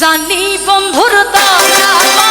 জানি বন্ধুর দয়া।